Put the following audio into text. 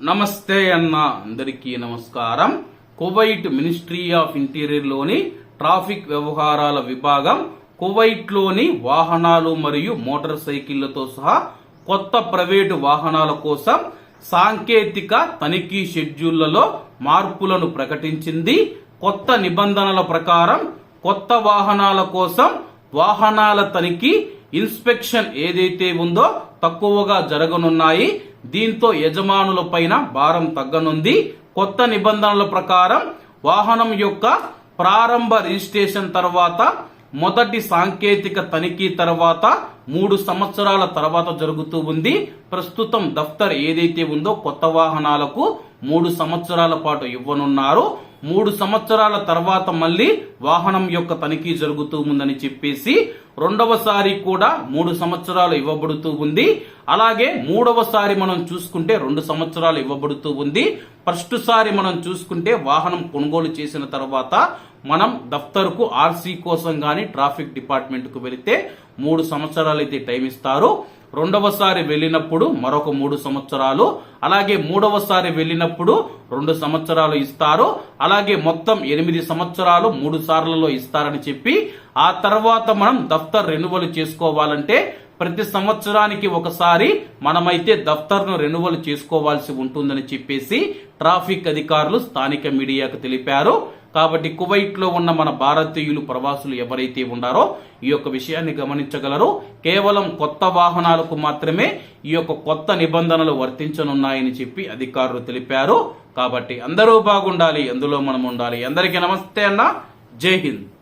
నమస్తే అన్న అందరికీ నమస్కారం. కువైట్ మినిస్ట్రీ ఆఫ్ ఇంటీరియర్లోని ట్రాఫిక్ వ్యవహారాల విభాగం కువైట్లోని వాహనాలు మరియు మోటార్ సైకిళ్ళతో సహా కొత్త ప్రైవేటు వాహనాల కోసం సాంకేతిక తనిఖీ షెడ్యూళ్ళలో మార్పులను ప్రకటించింది. కొత్త నిబంధనల ప్రకారం కొత్త వాహనాల కోసం వాహనాల తనిఖీ ఇన్స్పెక్షన్ ఏదైతే ఉందో తక్కువగా జరగనున్నాయి. దీంతో యజమానుల పైన భారం తగ్గనుంది. కొత్త నిబంధనల ప్రకారం వాహనం యొక్క ప్రారంభ రిజిస్ట్రేషన్ తర్వాత మొదటి సాంకేతిక తనిఖీ తర్వాత మూడు సంవత్సరాల తర్వాత జరుగుతూ ఉంది. ప్రస్తుతం దఫ్తర్ ఏదైతే ఉందో కొత్త వాహనాలకు మూడు సంవత్సరాల పాటు ఇవ్వనున్నారు. మూడు సంవత్సరాల తర్వాత మళ్ళీ వాహనం యొక్క తనిఖీ జరుగుతూ ఉందని చెప్పేసి రెండవసారి కూడా మూడు సంవత్సరాలు ఇవ్వబడుతూ ఉంది. అలాగే మూడవసారి మనం చూసుకుంటే రెండు సంవత్సరాలు ఇవ్వబడుతూ ఉంది. ఫస్ట్ సారి మనం చూసుకుంటే వాహనం కొనుగోలు చేసిన తర్వాత మనం దఫ్తర్కు ఆర్సీ కోసం కానీ ట్రాఫిక్ డిపార్ట్మెంట్కు వెళితే మూడు సంవత్సరాలు అయితే టైం ఇస్తారు రెండవసారి వెళ్ళినప్పుడు మరొక మూడు సంవత్సరాలు అలాగే మూడవసారి వెళ్ళినప్పుడు రెండు సంవత్సరాలు ఇస్తారు అలాగే మొత్తం ఎనిమిది సంవత్సరాలు మూడు సార్లలో ఇస్తారని చెప్పి ఆ తర్వాత మనం దఫ్తర్ రెన్యువల్ చేసుకోవాలంటే ప్రతి సంవత్సరానికి ఒకసారి మనమైతే దఫ్తర్ను రెన్యువల్ చేసుకోవాల్సి ఉంటుందని చెప్పేసి ట్రాఫిక్ అధికారులు స్థానిక మీడియాకు తెలిపారు. కాబట్టి కువైట్లో ఉన్న మన భారతీయులు ప్రవాసులు ఎవరైతే ఉన్నారో ఈ యొక్క విషయాన్ని గమనించగలరు. కేవలం కొత్త వాహనాలకు మాత్రమే ఈ యొక్క కొత్త నిబంధనలు వర్తించనున్నాయని చెప్పి అధికారులు తెలిపారు. కాబట్టి అందరూ బాగుండాలి అందులో మనం ఉండాలి. అందరికీ నమస్తే అన్న. జై హింద్.